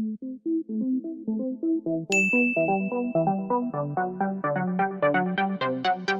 Thank you.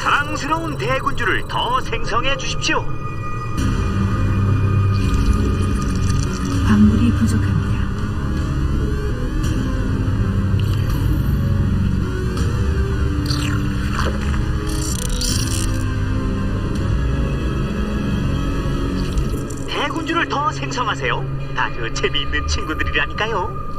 사랑스러운 대군주를 더 생성해 주십시오. 광물이 부족합니다. 대군주를 더 생성하세요. 아주 재미있는 친구들이라니까요.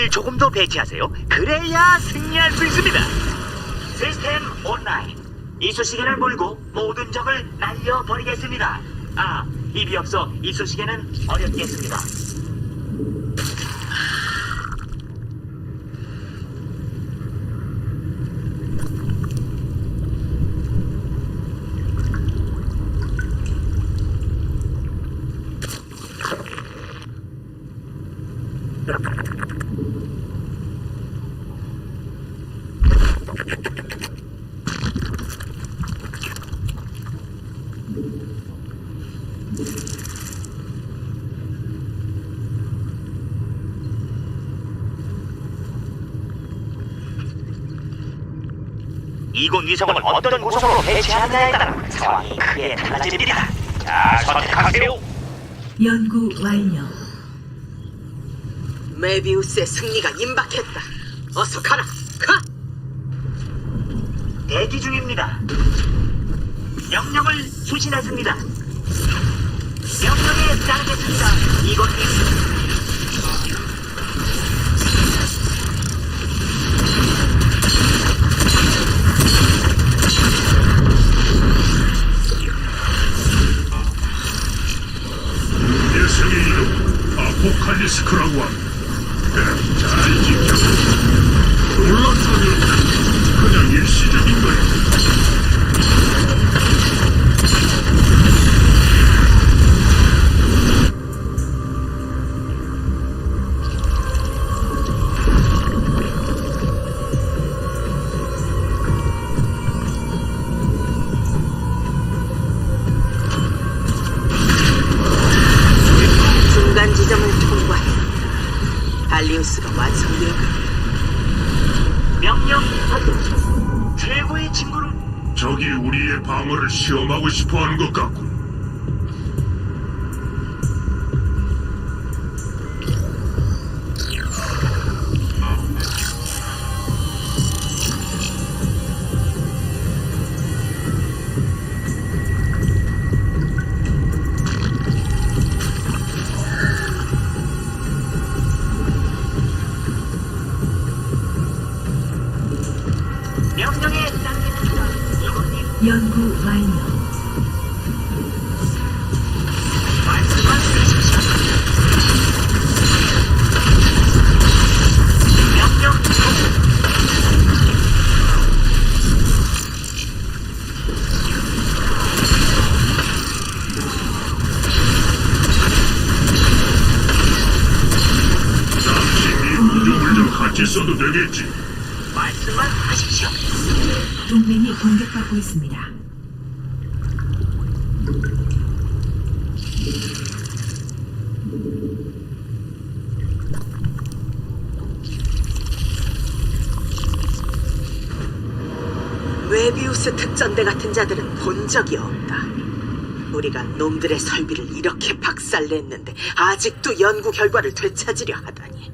위성을 조금 더 배치하세요. 그래야 승리할 수 있습니다. 시스템 온라인. 이쑤시개를 물고 모든 적을 날려버리겠습니다. 아, 입이 없어 이쑤시개는 어렵겠습니다. 이곳 위성을 어떤 구성으로 배치하느냐에 따라 상황이 크게 달라집니다. 자, 선택하세요. 연구 완료. 메비우스의 승리가 임박했다. 어서 가라. 가. 대기 중입니다. 명령을 수신했습니다. 명령에 따르겠습니다. 이건님. 녀석의 이름 아포칼 리스크라고 합니다. 잘 지켜. 연구 완료. 말씀만 주십시오. 명령 확인. 잠시 이 우정을 좀 같이 써도 되겠지. 말씀만 하십시오. 동맹이 공격받고 있습니다. 메비우스 특전대 같은 자들은 본 적이 없다. 우리가 놈들의 설비를 이렇게 박살냈는데 아직도 연구 결과를 되찾으려 하다니.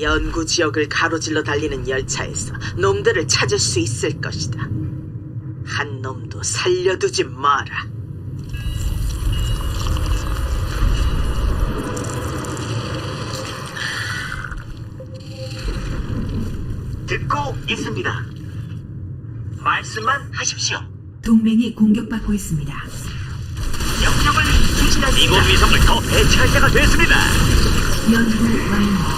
연구 지역을 가로질러 달리는 열차에서 놈들을 찾을 수 있을 것이다. 한 놈도 살려두지 마라. 듣고 있습니다. 말씀만 하십시오. 동맹이 공격받고 있습니다. 명령을 수신하십니다. 이곳 위성을 더 배치할 때가 됐습니다. 연구 완료.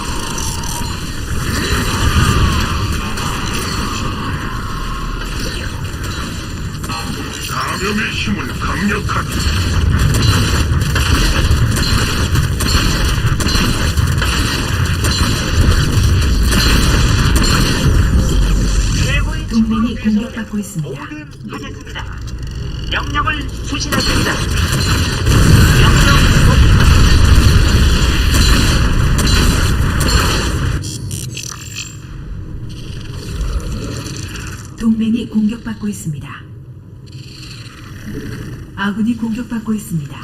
감염의 힘은 강력하다. 최고의 동맹이 친구를 위해서 공격받고 있습니다. 하겠습니다. 명령을. 명령 확인. 동맹이 공격받고 있습니다. 아군이 공격받고 있습니다.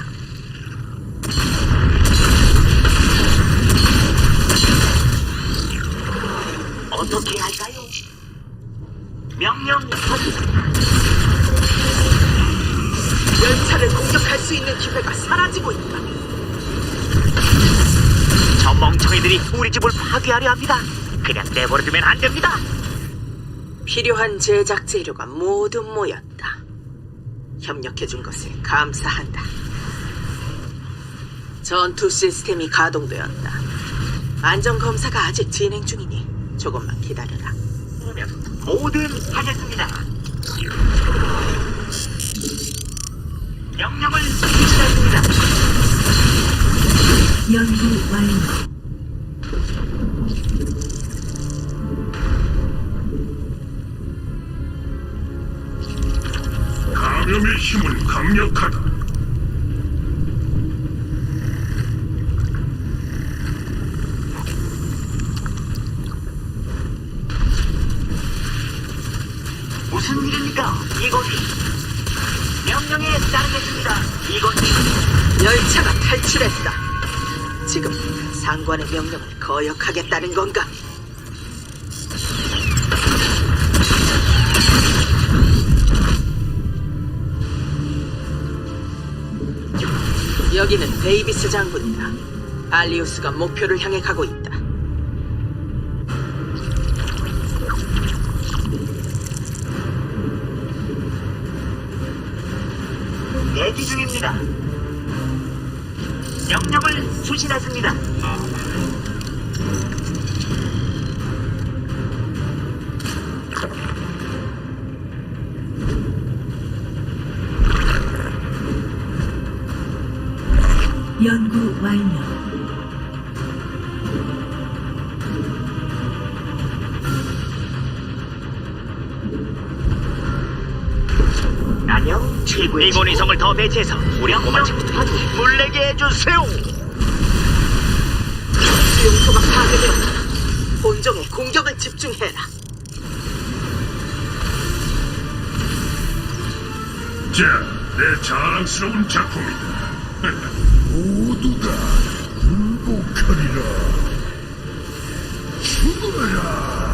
어떻게 할까요? 멍청이들이 우리 집을 파괴하려 합니다. 그냥 내버려두면 안 됩니다. 필요한 제작 재료가 모두 모였다. 협력해준 것에 감사한다. 전투 시스템이 가동되었다. 안전 검사가 아직 진행 중이니 조금만 기다려라. 모든 하겠습니다. 명령을 수신하십니다. 연구 완료. 감염의 힘은 강력하다. 무슨 일입니까? 이곳이 명령에 따르겠습니다. 이곳이 열차가 탈출했다. 지금 상관의 명령을 거역하겠다는 건가? 여기는 데이비스 장군이다. 발리우스가 목표를 향해 가고 있다. 대기 중입니다. 명령을 수신했습니다. 완료. 안녕, 최고의 일본 위성을 더 배치해서 우리 꼬마 친구들이 물내게 해주세요. 수용소가 파괴되었다. 본종의 공격을 집중해라. 자, 내 자랑스러운 작품이다. 모두 다 굴복하리라. 죽어라.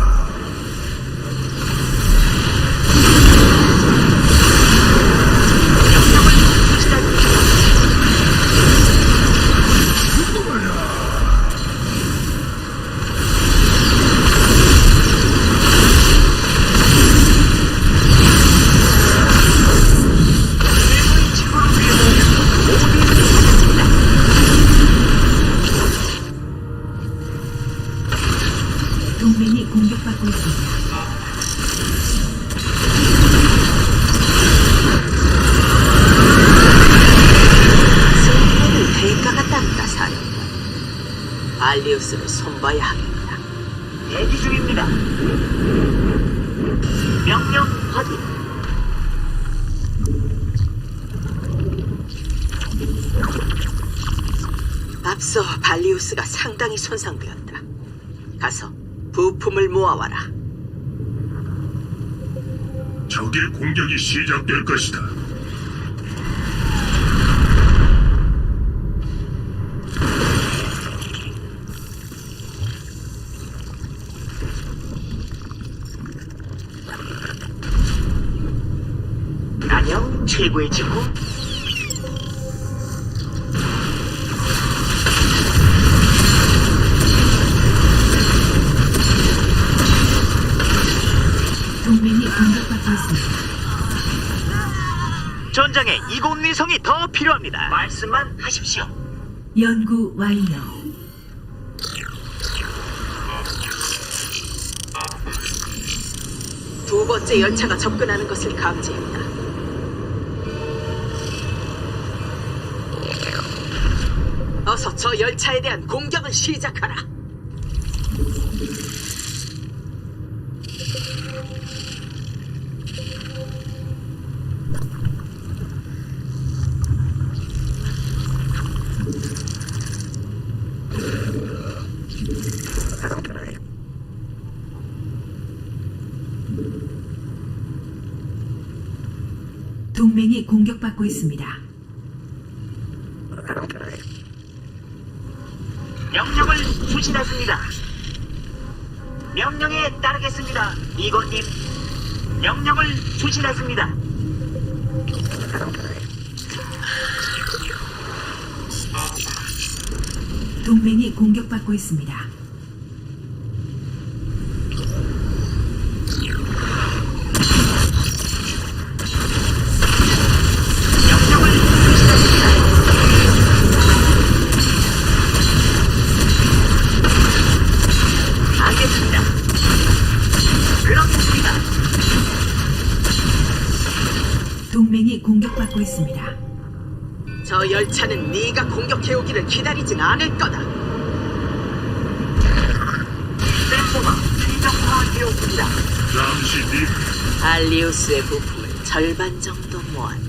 동맹이 공격받고 있습니다. 승리는 대가가 따른다, 사령관. 발리우스를 손봐야 하겠다. 대기 중입니다. 명령 확인. 앞서 발리우스가 상당히 손상되었다. 가서 부품을 모아와라. 적의 공격이 시작될 것이다. 안녕, 최고의 친구. 동맹이 공격받고 있습니다. 전장에 이곳 위성이 더 필요합니다. 말씀만 하십시오. 연구 완료. 두 번째 열차가 접근하는 것을 감지했다. 저 열차에 대한 공격을 시작하라. 동맹이 공격받고 있습니다. 명령을 수신했습니다. 명령에 따르겠습니다. 이건님. 명령을 수신했습니다. 동맹이 공격받고 있습니다. 명령을 수신했습니다. 알겠습니다. 그렇습니다. 동맹이 공격받고 있습니다. 저 열차는 네가 공격해오기를 기다리진 않을 거다. 센서가 최적화되었습니다. 잠시 네 알리우스의 부품을 절반 정도 모았다.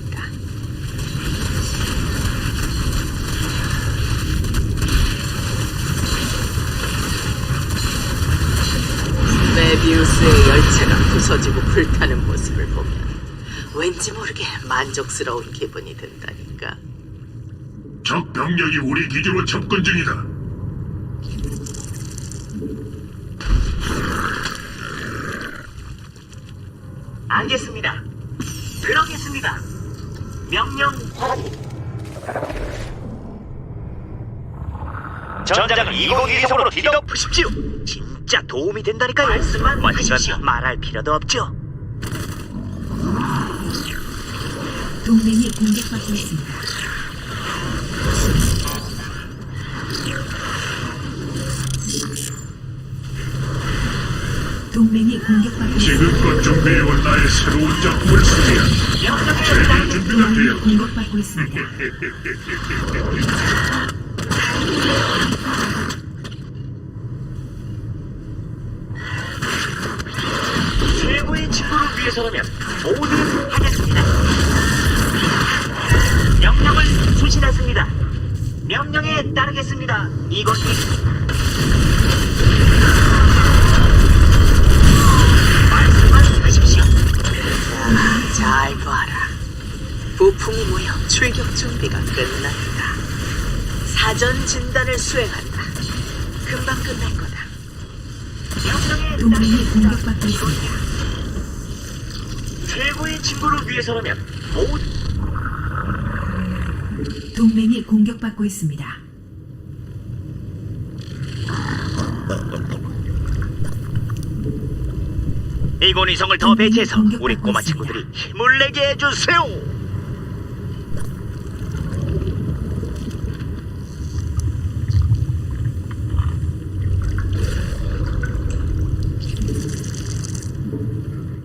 메비우스의 열차가 부서지고 불타는 모습을 보면 왠지 모르게 만족스러운 기분이 든다니까. 적 병력이 우리 기지로 접근 중이다. 알겠습니다. 그러겠습니다. 명령. 전장은 2023으로 뒤덮으십시오. 진짜 도움이 된다니까요. 말씀만 하십시오. 말할 필요도 없죠. 동맹이 공격받고 있습니다. 동맹이 공격받고 있습니다. 지금껏 준비해온 나의 새로운 작품을 소개한 제일 준비가 동맹이 되었다. 공격받고 있습니다. 최고의 친구를 위해서라면 뭐든 하겠습니다. 명령을 수신했습니다. 명령에 따르겠습니다. 이것이 말씀만 하십시오. 자, 잘 봐라. 부품이 모여 출격 준비가 끝났다. 사전 진단을 수행한다. 금방 끝날 거다. 명령에 동맹이 따르겠습니다. 공격받고 있습니다. 최고의 친구를 위해서라면 모든 동맹이 공격받고 있습니다. 이곤 이성을 더 배치해서 우리 꼬마 친구들이 힘을 내게 해주세요.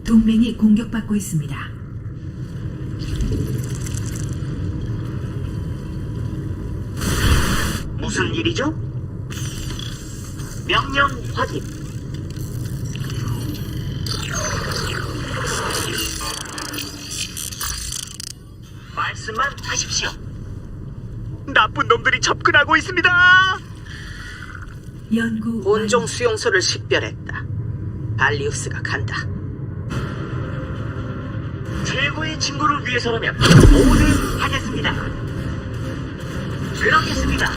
동맹이 공격받고 있습니다. 무슨 일이죠? 명령 확인. 말씀만 하십시오. 나쁜 놈들이 접근하고 있습니다. 연구 완료. 수용소를 식별했다. 발리우스가 간다. 최고의 친구를 위해서라면 뭐든 하겠습니다. 그렇겠습니다.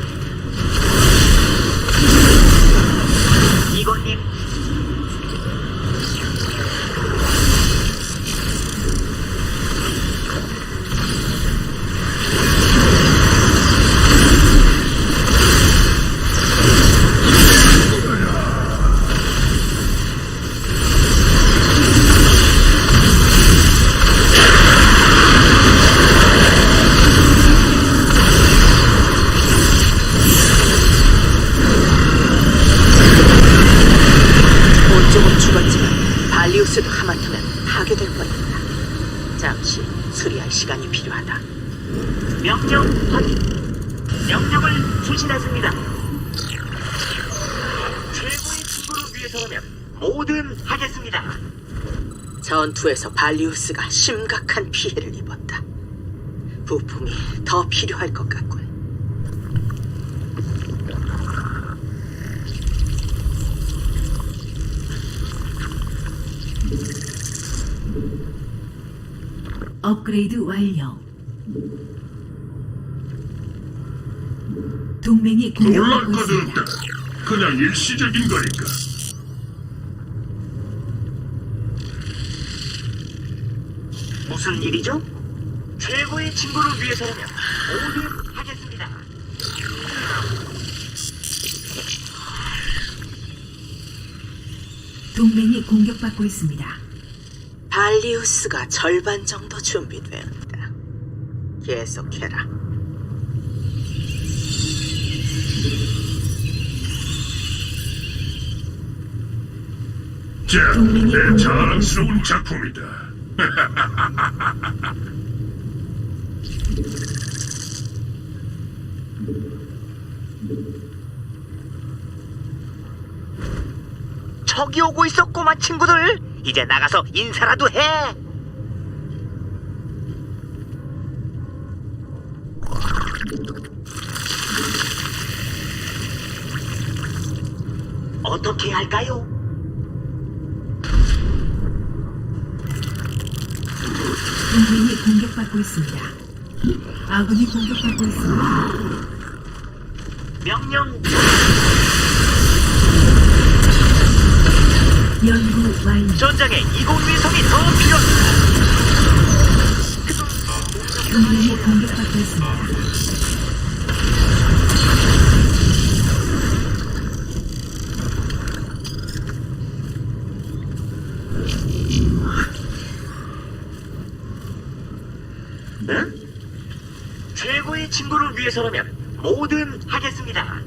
이건님 본종은 죽었지만 발리우스도 하마터면 파괴될 뻔했다. 잠시 수리할 시간이 필요하다. 명령 확인. 명령을 수신했습니다. 최고의 친구를 위해서라면 뭐든 하겠습니다. 전투에서 발리우스가 심각한 피해를 입었다. 부품이 더 필요할 것 같군. 업그레이드 완료. 동맹이 놀랄 공격받고 것은 있습니다. 없다. 그냥 일시적인 거니까. 무슨 일이죠? 최고의 친구를 위해서라면 뭐든 하겠습니다. 동맹이 공격받고 있습니다. 발리우스가 절반 정도 준비되었다. 계속해라. 자, 내 자랑스러운 작품이다. 저기 오고 꼬마 친구들. 이제 나가서 인사라도 해 어떻게 할까요? 동맹이 공격받고 있습니다. 아군이 공격받고 있습니다. 명령 연구 완료. 전장에 이공위성이 더 필요합니다 동맹이 공격받고 있습니다. 응? 최고의 친구를 위해서라면 뭐든 하겠습니다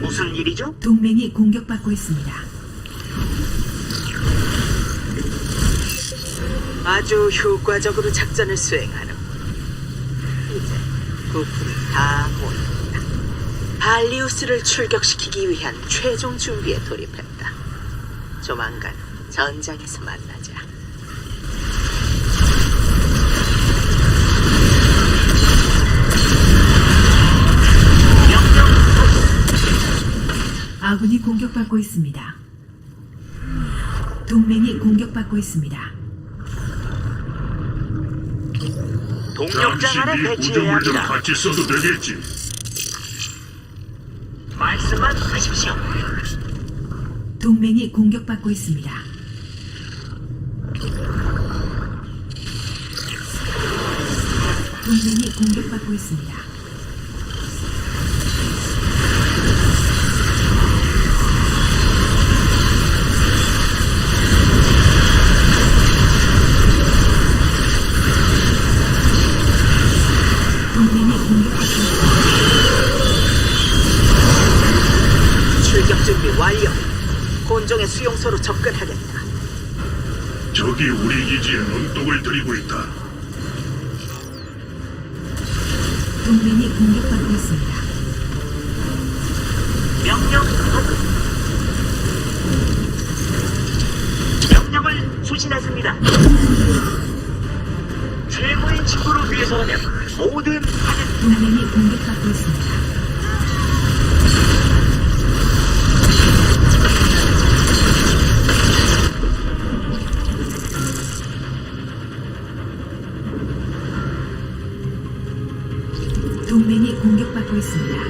무슨 일이죠? 동맹이 공격받고 있습니다. 아주 효과적으로 작전을 수행하는. 이제 부품이 다. 발리우스를 출격시키기 위한 최종 준비에 돌입했다. 조만간 전장에서 만나자. 아군이 공격받고 있습니다. 동맹이 공격받고 있습니다. 동력장 잠시 안에 네 배치해야 좀 합니다 같이 써도 되겠지. 말씀만 하십시오 동맹이 공격받고 있습니다. 동맹이 공격받고 있습니다. 동맹이 공격받고 있습니다. 출격 준비 완료. 곤종의 수용소로 접근하겠다. 적이 우리 기지에 눈독을 들이고 있다. 동맹이 공격받고 있습니다. 명령. 명령을 수신했습니다. 최고의 친구를 위해서라면 뭐든 하겠습니다. 동맹이 공격받고 있습니다. 있습니다.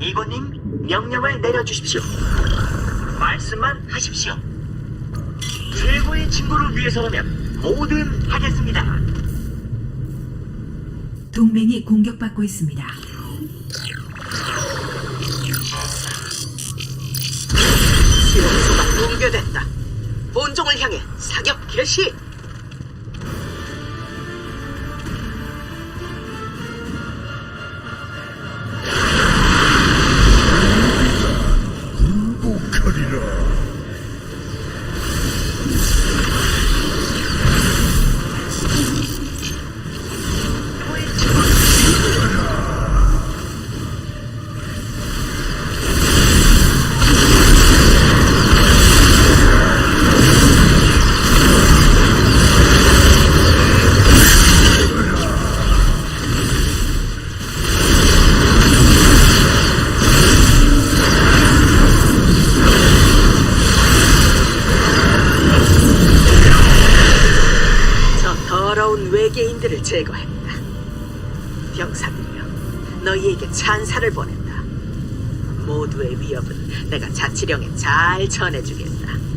이번님 명령을 내려주십시오. 말씀만 하십시오. 최고의 친구를 위해서라면 뭐든 하겠습니다. 동맹이 공격받고 있습니다. 수용소가 붕괴됐다. 본종을 향해 사격 개시. 제거했다. 병사들이여, 너희에게 찬사를 보낸다. 모두의 위협은 내가 자치령에 잘 전해주겠다.